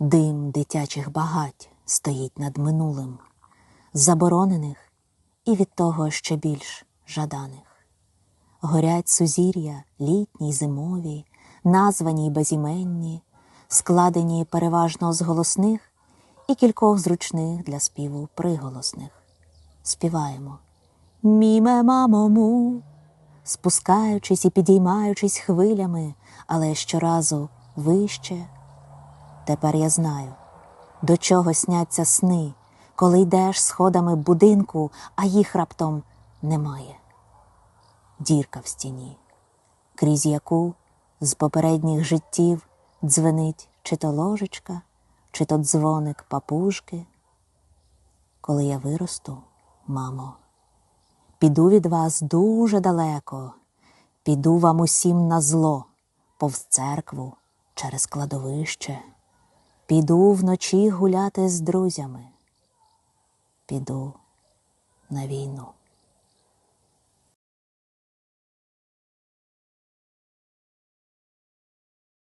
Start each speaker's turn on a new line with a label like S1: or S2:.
S1: Дим дитячих багать стоїть над минулим, заборонених і від того ще більш жаданих. Горять сузір'я літні й зимові, названі й безіменні, складені переважно з голосних і кількох зручних для співу приголосних. Співаємо Міме мамо му, спускаючись і підіймаючись хвилями, але щоразу вище. Тепер я знаю, до чого сняться сни, коли йдеш сходами будинку, а їх раптом немає. Дірка в стіні, крізь яку з попередніх життів дзвенить чи то ложечка, чи то дзвоник папужки. Коли я виросту, мамо, піду від вас дуже далеко, піду вам усім на зло, повз церкву, через кладовище, піду вночі гуляти з друзями, піду на війну.